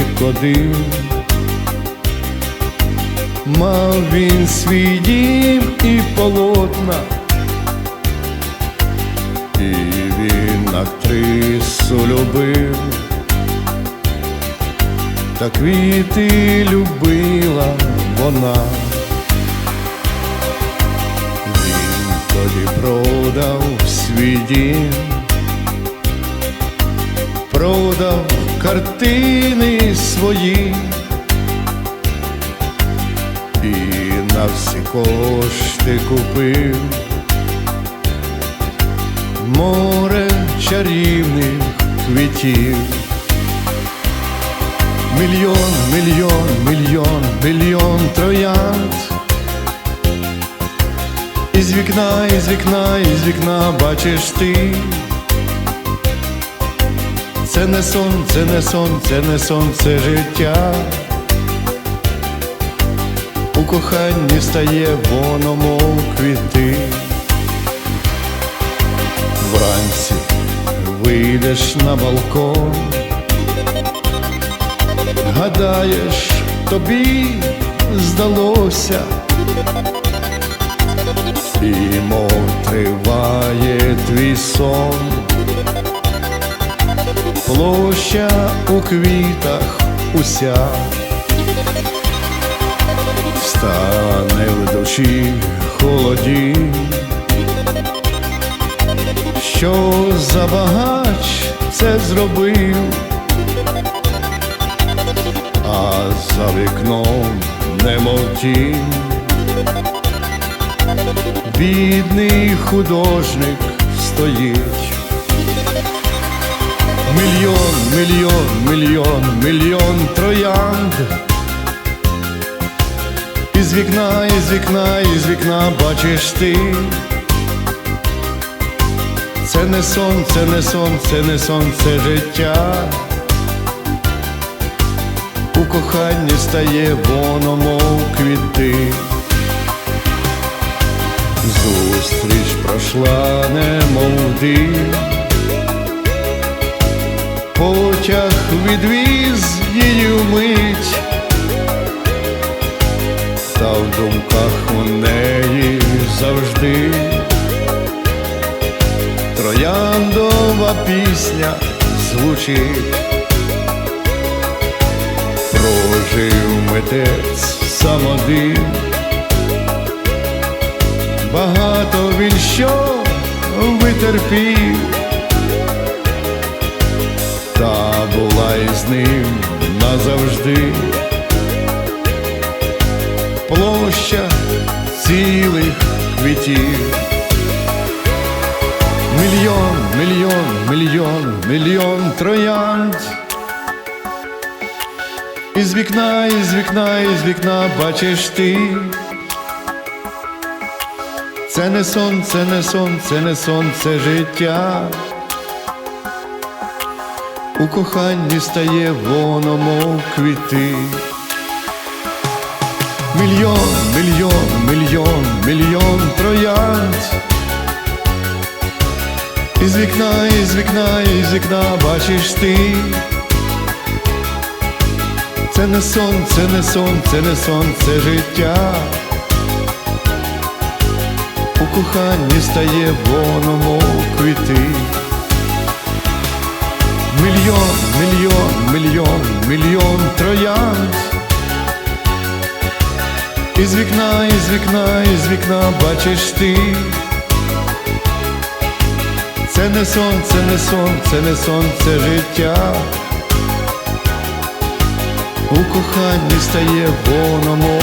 чоловік один. Мав він свій дім і полотна, і він актрису любив, та квіти любила вона. Він тоді продав свій дім, продав картини свої і на всі кошти купив море чарівних квітів. Мільйон, мільйон, мільйон, мільйон троянд. Із вікна, із вікна, із вікна бачиш ти. Це не сон, це не сон, це не сон, це життя. У коханні стає воно, мов квіти. Вранці вийдеш на балкон, гадаєш, тобі здалося, і мов триває твій сон, площа у квітах уся. Стане в душі холоді, що за багач це зробив, а за вікном немов тінь, бідний художник стоїть. Мільйон, мільйон, мільйон, мільйон троянд. Із вікна, із вікна, із вікна бачиш ти. Це не сон, це не сон, це не сон, це життя. У коханні стає воно, мов квіти. Зустріч пройшла, немов дим. Потяг відвіз її вмить та в думках у неї завжди. Трояндова пісня звучить, прожив митець сам один, багато він що витерпів, із ним назавжди площа цілих квітів. Мільйон, мільйон, мільйон, мільйон троянд. Із вікна, із вікна, із вікна бачиш ти. Це не сон, це не сон, це не сон, це життя. У коханні стає воно, мов квіти. Мільйон, мільйон, мільйон, мільйон троянд. Із вікна, із вікна, із вікна бачиш ти. Це не сон, це не сон, це не сон, це життя. У коханні стає воно, мов квіти. Мільйон, мільйон, мільйон, мільйон троянд. Із вікна, із вікна, із вікна бачиш ти. Це не сон, це не сон, це не сон, це життя. У коханні стає воно.